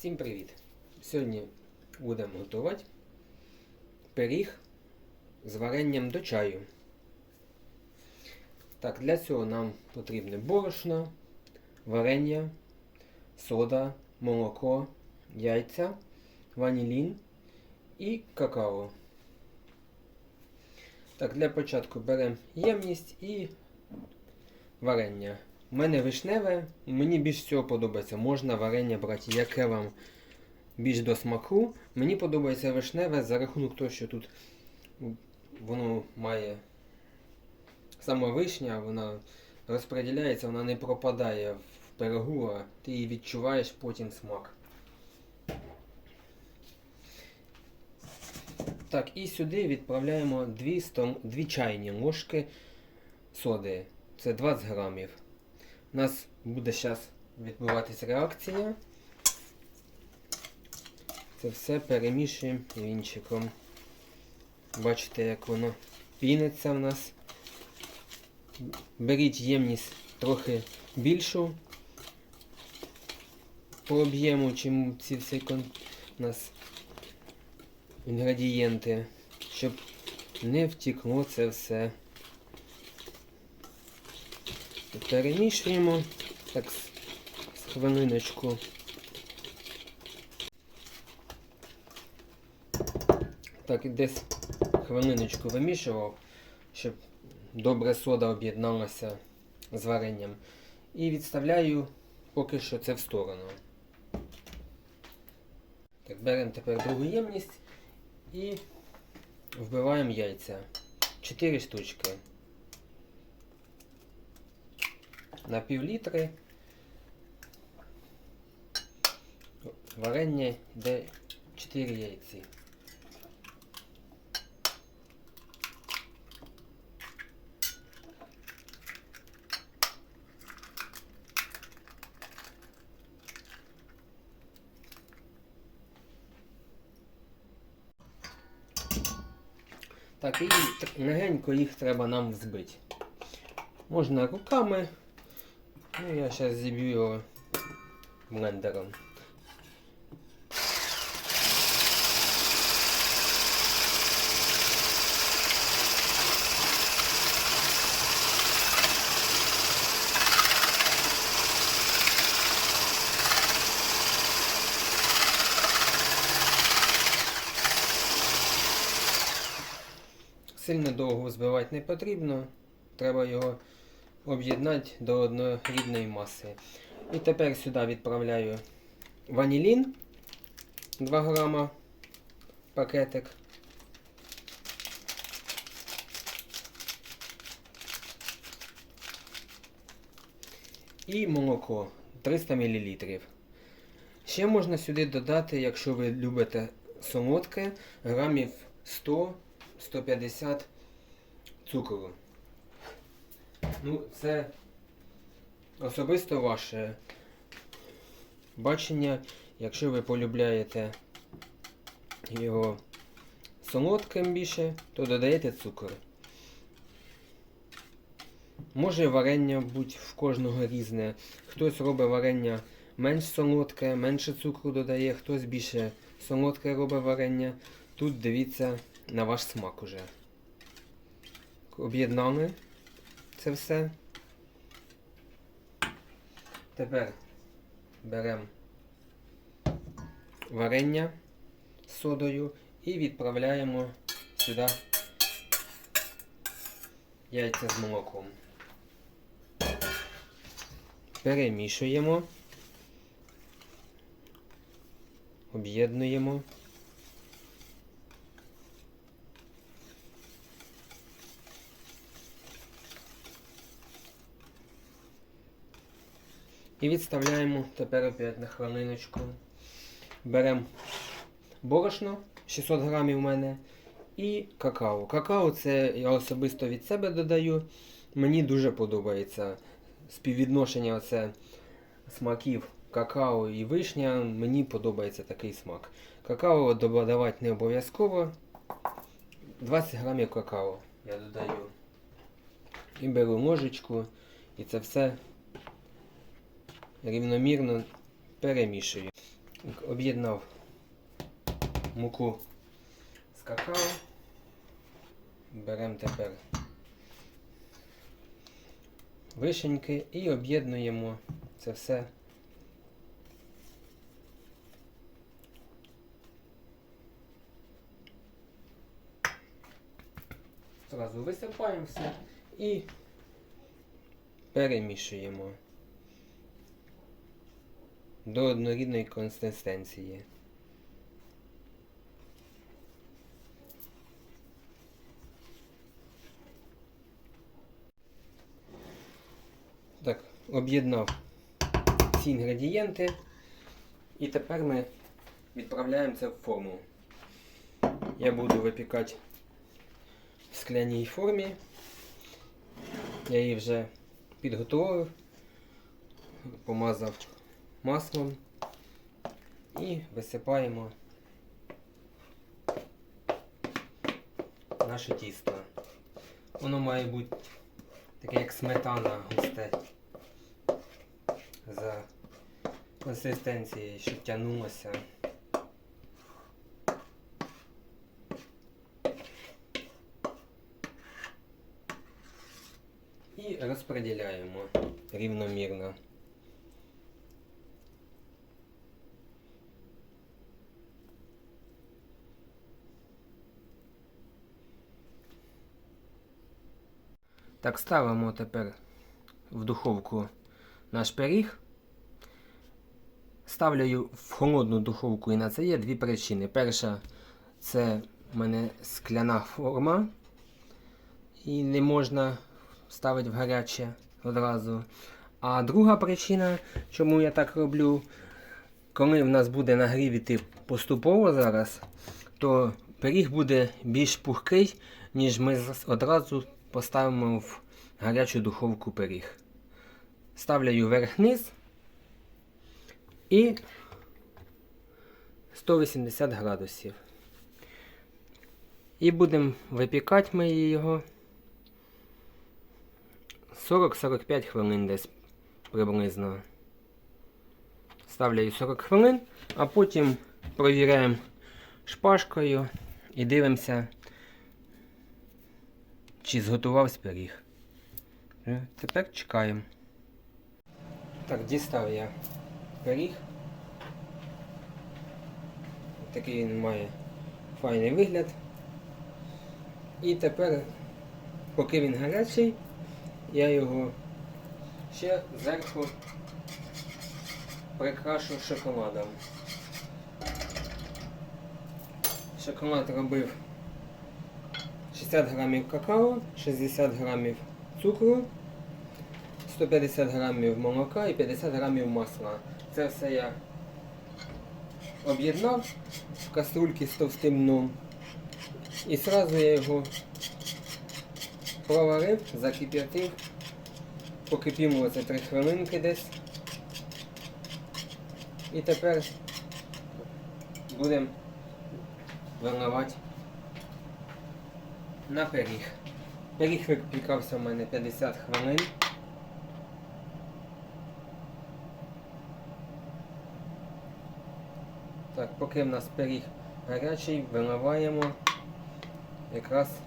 Всім привіт! Сьогодні будемо готувати пиріг з варенням до чаю. Так, для цього нам потрібне борошно, варення, сода, молоко, яйця, ванілін і какао. Так, для початку беремо ємність і варення. У мене вишневе, мені більш всього подобається. Можна варення брати, яке вам більш до смаку. Мені подобається вишневе за рахунок того, що тут воно має саме вишня, вона розподіляється, вона не пропадає в пирогу, а ти її відчуваєш потім смак. Так, і сюди відправляємо 2, 2 чайні ложки соди. Це 20 грамів. У нас буде зараз відбуватися реакція. Це все перемішуємо вінчиком. Бачите, як воно піниться в нас. Беріть ємність трохи більшу по об'єму, чим ці всі кон... у нас інгредієнти, щоб не втекло це все. Перемішуємо так з, з хвилиночку. Так, десь хвилиночку вимішував, щоб добре сода об'єдналася з варенням. І відставляю поки що це в сторону. Так, беремо тепер другу ємність і вбиваємо яйця. 4 штучки. На пів літри. Варення йде 4 яйці. Так, і легенько їх треба нам взбити. Можна руками. Ну, я сейчас зіб'ю його блендером. Сильно довго збивати не потрібно, треба його об'єднати до однорідної маси. І тепер сюди відправляю ванілін 2 грама пакетик. І молоко 300 мл. Ще можна сюди додати, якщо ви любите солодке, грамів 100-150 цукру. Ну, це особисто ваше бачення. Якщо ви полюбляєте його солодким більше, то додаєте цукор. Може варення бути в кожного різне. Хтось робить варення менш солодке, менше цукру додає, хтось більше солодке робить варення. Тут дивіться на ваш смак уже. Об'єднали це все. Тепер беремо варення з содою і відправляємо сюди яйця з молоком. Перемішуємо, об'єднуємо. І відставляємо тепер опять на хвилиночку. Беремо борошно 600 грамів у мене і какао. Какао це я особисто від себе додаю. Мені дуже подобається співвідношення оце смаків какао і вишня. Мені подобається такий смак. Какао додавати не обов'язково. 20 грамів какао я додаю. І беру ложечку і це все рівномірно перемішую. Об'єднав муку з какао. Беремо тепер вишеньки і об'єднуємо це все. Зразу висипаємо все і перемішуємо до однорідної консистенції. Так, об'єднав всі інгредієнти. І тепер ми відправляємо це в форму. Я буду випікати в скляній формі. Я її вже підготував, помазав маслом і висипаємо наше тісто. Воно має бути таке як сметана густе за консистенцією, щоб тягнулося. І розподіляємо рівномірно. Так, ставимо тепер в духовку наш пиріг. Ставлю в холодну духовку і на це є дві причини. Перша це в мене скляна форма. І не можна ставити в гаряче одразу. А друга причина, чому я так роблю, коли в нас буде нагрів іти поступово зараз, то пиріг буде більш пухкий, ніж ми одразу поставимо в гарячу духовку пиріг. Ставлю вверх-низ і 180 градусів. І будемо випікати ми його 40-45 хвилин десь приблизно. Ставлю 40 хвилин, а потім провіряємо шпажкою і дивимося, чи зготувався пиріг. Е, Тепер чекаємо. Так, дістав я пиріг. Такий він має файний вигляд. І тепер, поки він гарячий, я його ще зверху прикрашу шоколадом. Шоколад робив 60 грамів какао, 60 грамів цукру, 150 грамів молока і 50 грамів масла. Це все я об'єднав в каструльки з товстим дном. І одразу я його проварив, закип'ятив, покипімо це 3 хвилинки десь. І тепер будемо виливати на пиріг. Пиріг випікався в мене 50 хвилин. Так, поки в нас пиріг гарячий, виливаємо, якраз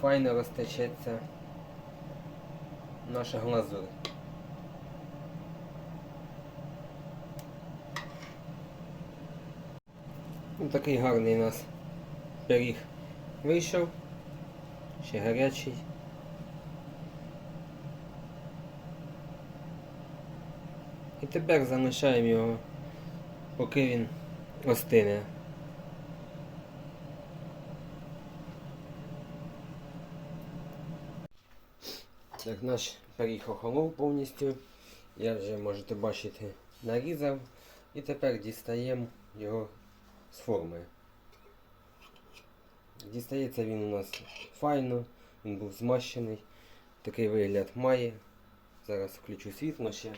файно розтечеться наша глазурь. Ну, такий гарний у нас пиріг вийшов, ще гарячий. І тепер залишаємо його, поки він остине. Так, наш пиріг охолов повністю. Я вже можете бачити нарізав. І тепер дістаємо його з форми. Дістається він у нас файно, він був змащений. Такий вигляд має. Зараз включу світло ще.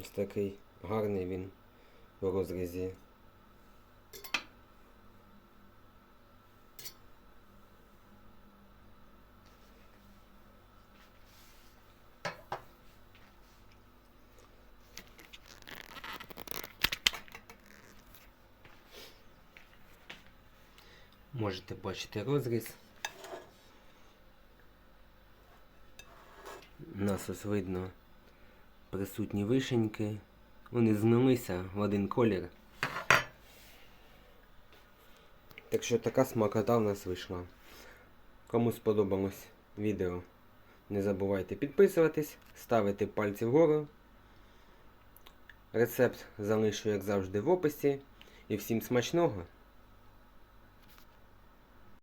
Ось такий гарний він у розрізі. Можете бачити розріз. У нас ось видно присутні вишеньки. Вони змилися в один колір. Так що така смакота в нас вийшла. Кому сподобалось відео, не забувайте підписуватись, ставити пальці вгору. Рецепт залишу, як завжди, в описі. І всім смачного!